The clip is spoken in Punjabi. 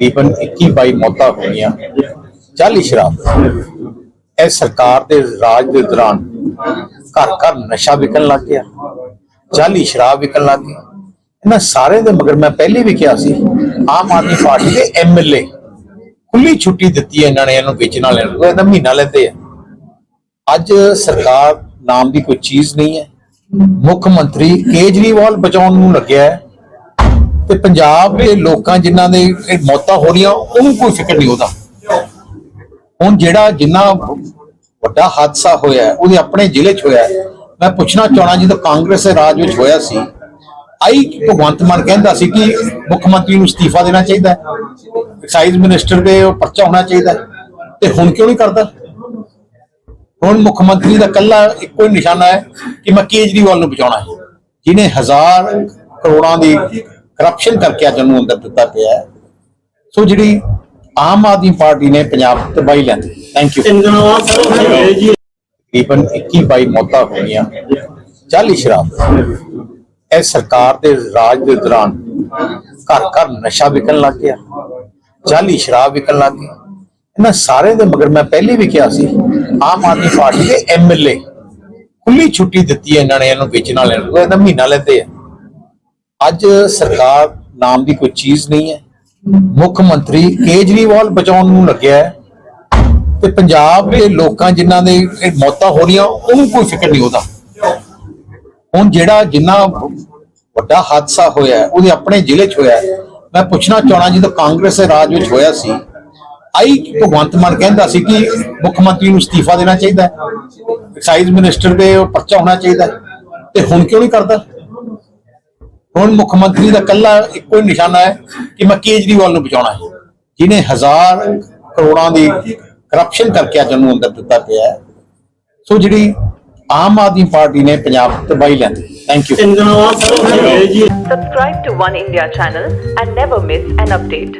ਤਕਰੀਬਨ 21 22 ਮੌਤਾਂ ਹੋਈਆਂ। ਚਾਲੀ ਸ਼ਰਾਬ। ਇਹ ਸਰਕਾਰ ਦੇ ਰਾਜ ਦੇ ਦੌਰਾਨ ਘਰ ਘਰ ਨਸ਼ਾ ਵਿਕਣ ਲੱਗ ਗਿਆ। ਜਾਲੀ ਸ਼ਰਾਬ ਵਿਕਣ ਲੱਗ ਗਈ ਇਹਨਾਂ ਸਾਰੇ ਦੇ ਮਗਰ ਮੈਂ ਪਹਿਲੇ ਵੀ ਕਿਹਾ ਸੀ, ਆਮ ਆਦਮੀ ਪਾਰਟੀ ਦੇ ਐਮਐਲਏ ਖੁੱਲੀ ਛੁੱਟੀ ਦਿੱਤੀ ਹੈ ਇਹਨਾਂ ਨੇ, ਇਹਨੂੰ ਵੇਚਣ ਵਾਲਿਆਂ ਨੂੰ। ਇਹਦਾ ਮਹੀਨਾ ਲੈਂਦੇ ਆ। ਅੱਜ ਸਰਕਾਰ ਨਾਮ ਦੀ ਕੋਈ ਚੀਜ਼ ਨਹੀਂ ਹੈ। ਮੁੱਖ ਮੰਤਰੀ ਕੇਜਰੀਵਾਲ ਬਚਾਉਣ ਨੂੰ ਲੱਗਿਆ ਹੈ। ਤੇ ਪੰਜਾਬ ਦੇ ਲੋਕਾਂ ਜਿਨ੍ਹਾਂ ਦੇ ਮੌਤਾਂ ਹੋ ਰਹੀਆਂ, ਉਹਨੂੰ ਕੋਈ ਫਿਕਰ ਨਹੀਂ ਉਹਦਾ। ਹੁਣ ਜਿਹੜਾ ਜਿੰਨਾ ਵੱਡਾ ਹਾਦਸਾ ਹੋਇਆ ਉਹਦੇ ਆਪਣੇ ਜ਼ਿਲ੍ਹੇ 'ਚ ਹੋਇਆ ਮੈਂ ਪੁੱਛਣਾ ਚਾਹਣਾ, ਜਦੋਂ ਕਾਂਗਰਸ ਦੇ ਰਾਜ ਵਿੱਚ ਹੋਇਆ ਸੀ, ਆਈ ਭਗਵੰਤ ਮਾਨ ਕਹਿੰਦਾ ਸੀ ਕਿ ਮੁੱਖ ਮੰਤਰੀ ਨੂੰ ਅਸਤੀਫਾ ਦੇਣਾ ਚਾਹੀਦਾ ਹੈ ਐਕਸਾਈਜ਼ ਮਿਨਿਸਟਰ ਦੇ ਉਹ ਪਰਚਾ ਹੋਣਾ ਚਾਹੀਦਾ ਤੇ ਹੁਣ ਕਿਉਂ ਨਹੀਂ ਕਰਦਾ? ਹੁਣ ਮੁੱਖ ਮੰਤਰੀ ਦਾ ਕੱਲਾ ਇੱਕੋ ਹੀ ਨਿਸ਼ਾਨਾ ਹੈ ਕਿ ਮੈਂ ਕੇਜਰੀਵਾਲ ਨੂੰ ਬਚਾਉਣਾ ਹੈ। ਜਿਨੇ ਹਜ਼ਾਰ ਕਰੋੜਾਂ ਦੀ ਕਰਪਸ਼ਨ ਕਰਕੇ ਅੱਜ ਉਹਨੂੰ ਅੰਦਰ ਦਿੱਤਾ ਪਿਆ ਹੈ। ਸੋ ਜਿਹੜੀ ਆਮ ਆਦਮੀ ਪਾਰਟੀ ਨੇ ਪੰਜਾਬ ਤੇ ਲੈਂਦੀ ਥੈਂਕ ਯੂ ਤਕਰੀਬਨ 21 22 ਮੌਤਾਂ ਹੋਈਆਂ ਜਾਲੀ ਸ਼ਰਾਬ। ਇਹ ਸਰਕਾਰ ਦੇ ਰਾਜ ਦੇ ਦੌਰਾਨ ਘਰ ਘਰ ਨਸ਼ਾ ਵਿਕਣ ਲੱਗ ਗਿਆ ਜਾਲੀ ਸ਼ਰਾਬ ਵਿਕਣ ਲੱਗ ਗਈ। ਇਹਨਾਂ ਸਾਰੇ ਦੇ ਮਗਰ ਮੈਂ ਪਹਿਲੇ ਵੀ ਕਿਹਾ ਸੀ, ਆਮ ਆਦਮੀ ਪਾਰਟੀ ਦੇ ਐਮਐਲਏ ਖੁੱਲੀ ਛੁੱਟੀ ਦਿੱਤੀ ਹੈ ਇਹਨਾਂ ਨੇ, ਇਹਨੂੰ ਵੇਚਣ ਵਾਲਿਆਂ ਨੂੰ, ਇਹਦਾ ਮਹੀਨਾ ਲੈਂਦੇ ਆ। ਅੱਜ ਸਰਕਾਰ ਨਾਮ ਦੀ ਕੋਈ ਚੀਜ਼ ਨਹੀਂ ਹੈ। ਮੁੱਖ ਮੰਤਰੀ ਕੇਜਰੀਵਾਲ ਬਚਾਉਣ ਨੂੰ ਲੱਗਿਆ ਹੈ ਤੇ ਪੰਜਾਬ ਦੇ ਲੋਕਾਂ ਜਿਨ੍ਹਾਂ ਦੇ ਮੌਤਾਂ ਹੋ ਰਹੀਆਂ, ਉਹਨੂੰ ਕੋਈ ਫਿਕਰ ਨਹੀਂ ਉਹਦਾ। ਹੁਣ ਜਿਹੜਾ ਜਿੰਨਾ ਵੱਡਾ ਹਾਦਸਾ ਹੋਇਆ ਉਹਦੇ ਆਪਣੇ ਜ਼ਿਲ੍ਹੇ 'ਚ ਹੋਇਆ ਮੈਂ ਪੁੱਛਣਾ ਚਾਹਣਾ ਜਦੋਂ ਕਾਂਗਰਸ ਦੇ ਰਾਜ ਵਿੱਚ ਹੋਇਆ ਸੀ, ਆਈ ਭਗਵੰਤ ਮਾਨ ਕਹਿੰਦਾ ਸੀ ਕਿ ਮੁੱਖ ਮੰਤਰੀ ਨੂੰ ਅਸਤੀਫਾ ਦੇਣਾ ਚਾਹੀਦਾ ਹੈ ਐਕਸਾਈਜ਼ ਮਿਨਿਸਟਰ ਦੇ ਪਰਚਾ ਹੋਣਾ ਚਾਹੀਦਾ ਤੇ ਹੁਣ ਕਿਉਂ ਨਹੀਂ ਕਰਦਾ? ਹੁਣ ਮੁੱਖ ਮੰਤਰੀ ਦਾ ਕੱਲਾ ਇੱਕੋ ਹੀ ਨਿਸ਼ਾਨਾ ਹੈ ਕਿ ਮੈਂ ਕੇਜਰੀਵਾਲ ਨੂੰ ਬਚਾਉਣਾ ਹੈ। ਜਿਨੇ ਹਜ਼ਾਰ ਕਰੋੜਾਂ ਦੀ ਕਰਪਸ਼ਨ ਕਰਕੇ ਅੱਜ ਉਹਨੂੰ ਅੰਦਰ ਦਿੱਤਾ ਪਿਆ ਹੈ। ਸੋ ਜਿਹੜੀ ਆਮ ਆਦਮੀ ਪਾਰਟੀ ਨੇ ਪੰਜਾਬ ਤੇ ਬਾਈ ਲੈਂਦੀ thank you Subscribe to One India channel and never miss an update.